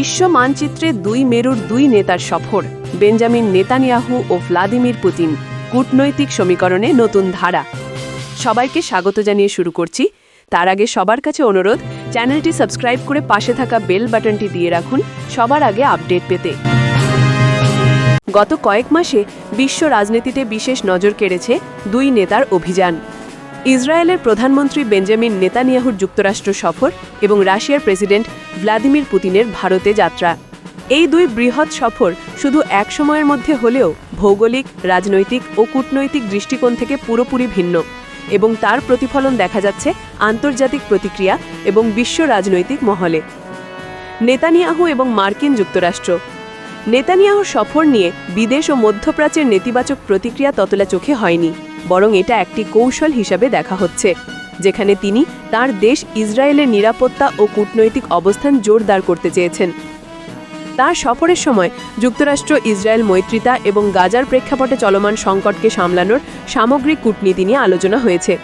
বিশ্ব মানচিত্রে দুই মেরুর দুই নেতার সফর, বেঞ্জামিন নেতানিয়াহু ও ভ্লাদিমির পুতিন, কূটনৈতিক সমীকরণে নতুন ধারা। সবাইকে স্বাগত জানিয়ে শুরু করছি। তার আগে সবার কাছে অনুরোধ, চ্যানেলটি সাবস্ক্রাইব করে পাশে থাকা বেল বাটনটি দিয়ে রাখুন, সবার আগে আপডেট পেতে। গত কয়েক মাসে বিশ্ব রাজনীতিতে বিশেষ নজর কেড়েছে দুই নেতার অভিযান। ইসরায়েলের প্রধানমন্ত্রী বেঞ্জামিন নেতানিয়াহুর যুক্তরাষ্ট্র সফর এবং রাশিয়ার প্রেসিডেন্ট ভ্লাদিমির পুতিনের ভারতে যাত্রা। এই দুই বৃহৎ সফর শুধু এক সময়ের মধ্যে হলেও ভৌগোলিক, রাজনৈতিক ও কূটনৈতিক দৃষ্টিকোণ থেকে পুরোপুরি ভিন্ন এবং তার প্রতিফলন দেখা যাচ্ছে আন্তর্জাতিক প্রতিক্রিয়া এবং বিশ্ব রাজনৈতিক মহলে। নেতানিয়াহু এবং মার্কিন যুক্তরাষ্ট্র। নেতানিয়াহুর সফর নিয়ে বিদেশ ও মধ্যপ্রাচ্যের নেতিবাচক প্রতিক্রিয়া ততলা চোখে হয়নি। বরং এটা একটি কৌশল হিসাবে দেখা হচ্ছে, যেখানে তিনি তার দেশ ইসরায়েলের নিরাপত্তা ও কূটনৈতিক অবস্থান জোরদার করতে চেয়েছেন। তার সফরের সময় যুক্তরাষ্ট্র ইসরায়েল মৈত্রিতা এবং গাজার প্রেক্ষাপটে চলমান সংকটকে সামলানোর সামগ্রিক কূটনীতি নিয়ে আলোচনা হয়েছে।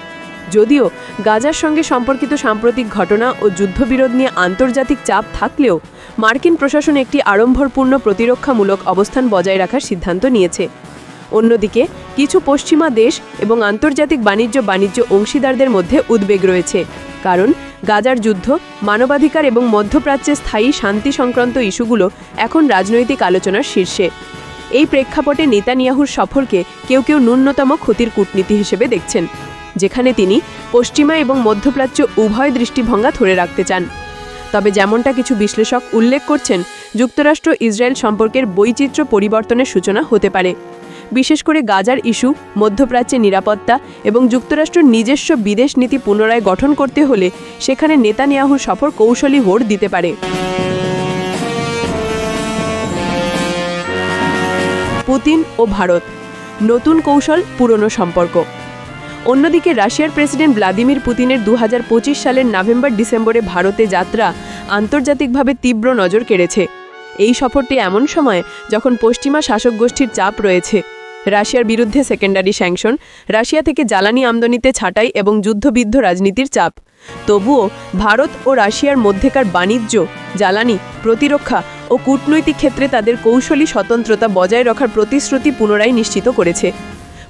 যদিও গাজার সঙ্গে সম্পর্কিত সাম্প্রতিক ঘটনা ও যুদ্ধবিরোধ নিয়ে আন্তর্জাতিক চাপ থাকলেও মার্কিন প্রশাসন একটি আড়ম্বরপূর্ণ প্রতিরক্ষামূলক অবস্থান বজায় রাখার সিদ্ধান্ত নিয়েছে। অন্যদিকে, কিছু পশ্চিমা দেশ এবং আন্তর্জাতিক বাণিজ্য বাণিজ্য অংশীদারদের মধ্যে উদ্বেগ রয়েছে। কারণ, গাজার যুদ্ধ, মানবাধিকার এবং মধ্যপ্রাচ্যে স্থায়ী শান্তি সংক্রান্ত ইস্যুগুলো এখন রাজনৈতিক আলোচনার শীর্ষে। এই প্রেক্ষাপটে নেতানিয়াহুর সফরকে কেউ কেউ ন্যূনতম ক্ষতির কূটনীতি হিসেবে দেখছেন, যেখানে তিনি পশ্চিমা এবং মধ্যপ্রাচ্য উভয় দৃষ্টিভঙ্গা ধরে রাখতে চান। তবে যেমনটা কিছু বিশ্লেষক উল্লেখ করছেন যুক্তরাষ্ট্র ইসরায়েল সম্পর্কের বৈচিত্র্য পরিবর্তনের সূচনা হতে পারে। বিশেষ করে গাজার ইস্যু মধ্যপ্রাচ্যে নিরাপত্তা এবং যুক্তরাষ্ট্র নিজস্ব বিদেশ নীতি পুনরায় গঠন করতে হলে সেখানে নেতানিয়াহুর সফর কৌশলী হোড় দিতে পারে। পুতিন ও ভারত, নতুন কৌশল, পুরনো সম্পর্ক। অন্যদিকে রাশিয়ার প্রেসিডেন্ট ভ্লাদিমির পুতিনের দু হাজার পঁচিশ সালের নভেম্বর ডিসেম্বরে ভারতে যাত্রা আন্তর্জাতিকভাবে তীব্র নজর কেড়েছে। এই সফরটি এমন সময় যখন পশ্চিমা শাসক গোষ্ঠীর চাপ রয়েছে। রাশিয়ার বিরুদ্ধে সেকেন্ডারি স্যাংশন রাশিয়া থেকে জ্বালানি আমদানিতে ছাঁটাই এবং যুদ্ধবিদ্ধ রাজনীতির চাপ। তবুও ভারত ও রাশিয়ার মধ্যেকার বাণিজ্য, জ্বালানি, প্রতিরক্ষা ও কূটনৈতিক ক্ষেত্রে তাদের কৌশলী স্বতন্ত্রতা বজায় রাখার প্রতিশ্রুতি পুনরায় নিশ্চিত করেছে।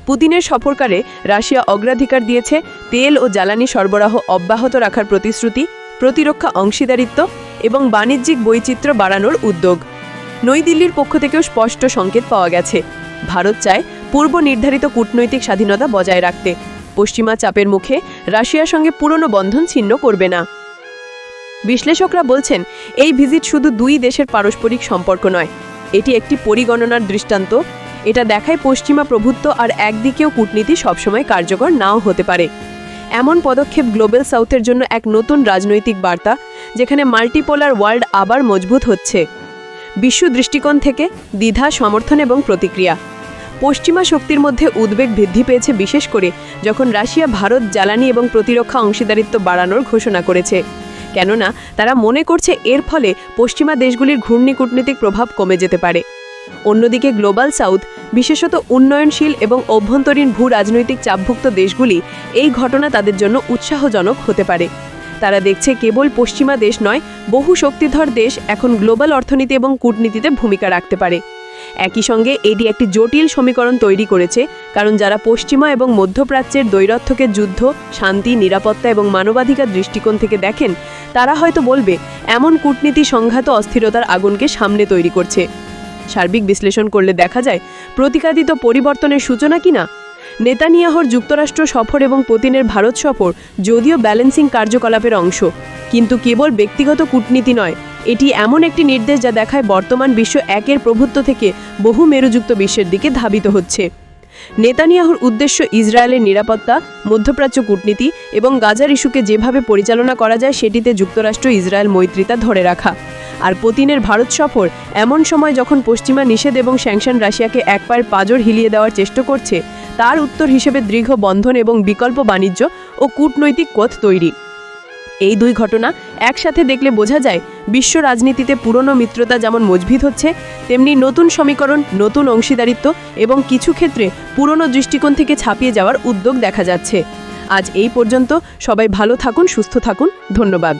পুতিনের সফরকারে রাশিয়া অগ্রাধিকার দিয়েছে, তেল ও জ্বালানি সরবরাহ অব্যাহত রাখার প্রতিশ্রুতি, প্রতিরক্ষা অংশীদারিত্ব এবং বাণিজ্যিক বৈচিত্র্য বাড়ানোর উদ্যোগ। নইদিল্লির পক্ষ থেকেও স্পষ্ট সংকেত পাওয়া গেছে। ভারত চায় পূর্ব নির্ধারিত কূটনৈতিক স্বাধীনতা বজায় রাখতে। পশ্চিমা চাপের মুখে রাশিয়ার সঙ্গে পুরনো বন্ধন ছিন্ন করবে না। বিশ্লেষকরা বলছেন, এই ভিজিট শুধু দুই দেশের পারস্পরিক সম্পর্ক নয়, এটি একটি পরিগণনার দৃষ্টান্ত। এটা দেখায় পশ্চিমা প্রভুত্ব আর একদিকেও কূটনীতি সবসময় কার্যকর নাও হতে পারে। এমন পদক্ষেপ গ্লোবাল সাউথের জন্য এক নতুন রাজনৈতিক বার্তা, যেখানে মাল্টিপোলার ওয়ার্ল্ড আবার মজবুত হচ্ছে। বিশ্ব দৃষ্টিকোণ থেকে দ্বিধা, সমর্থন এবং প্রতিক্রিয়া। পশ্চিমা শক্তির মধ্যে উদ্বেগ বৃদ্ধি পেয়েছে বিশেষ করে যখন রাশিয়া, ভারত, জ্বালানি এবং প্রতিরক্ষা অংশীদারিত্ব বাড়ানোর ঘোষণা করেছে। কেননা, তারা মনে করছে এর ফলে পশ্চিমা দেশগুলির ঘূর্ণি কূটনীতিক প্রভাব কমে যেতে পারে। অন্যদিকে গ্লোবাল সাউথ, বিশেষত উন্নয়নশীল এবং অভ্যন্তরীণ ভূ রাজনৈতিক চাপভুক্ত দেশগুলি এই ঘটনা তাদের জন্য উৎসাহজনক হতে পারে। তারা দেখছে কেবল পশ্চিমা দেশ নয়, বহু শক্তিধর দেশ এখন গ্লোবাল অর্থনীতি এবং কূটনীতিতে ভূমিকা রাখতে পারে। একই সঙ্গে এটি একটি জটিল সমীকরণ তৈরি করেছে, কারণ যারা পশ্চিমা এবং মধ্যপ্রাচ্যের দৈরথ্যকে যুদ্ধ, শান্তি, নিরাপত্তা এবং মানবাধিকার দৃষ্টিকোণ থেকে দেখেন, তারা হয়তো বলবে, এমন কূটনীতি সংঘাত অস্থিরতার আগুনকে সামনে তৈরি করছে। সার্বিক বিশ্লেষণ করলে দেখা যায়, প্রতিকাদিত পরিবর্তনের সূচনা কিনা নেতানিয়াহর যুক্তরাষ্ট্র সফর এবং পুতিনের ভারত সফর যদিও ব্যালেন্সিং কার্যকলাপের অংশ। কিন্তু কেবল ব্যক্তিগত কূটনীতি নয়, এটি এমন একটি নির্দেশ যা দেখায় বর্তমান বিশ্ব একের প্রভুত্ব থেকে বহু মেরুযুক্ত বিশ্বের দিকে ধাবিত হচ্ছে। নেতানিয়াহুর উদ্দেশ্য ইসরায়েলের নিরাপত্তা, মধ্যপ্রাচ্য কূটনীতি এবং গাজার ইস্যুকে যেভাবে পরিচালনা করা যায়, সেটিতে যুক্তরাষ্ট্র ইসরায়েল মৈত্রিতা ধরে রাখা। আর পুতিনের ভারত সফর এমন সময় যখন পশ্চিমা নিষেধ এবং স্যাংশন রাশিয়াকে এক পায়ের পাজর হিলিয়ে দেওয়ার চেষ্টা করছে তার উত্তর হিসেবে দীর্ঘ বন্ধন এবং বিকল্প বাণিজ্য ও কূটনৈতিক পথ তৈরি। এই দুই ঘটনা একসাথে দেখলে বোঝা যায়, বিশ্ব রাজনীতিতে পুরনো মিত্রতা যেমন মজবুত হচ্ছে, তেমনি নতুন সমীকরণ, নতুন অংশীদারিত্ব এবং কিছু ক্ষেত্রে পুরনো দৃষ্টিকোণ থেকে ছাপিয়ে যাওয়ার উদ্যোগ দেখা যাচ্ছে। আজ এই পর্যন্ত সবাই ভালো থাকুন, সুস্থ থাকুন। ধন্যবাদ।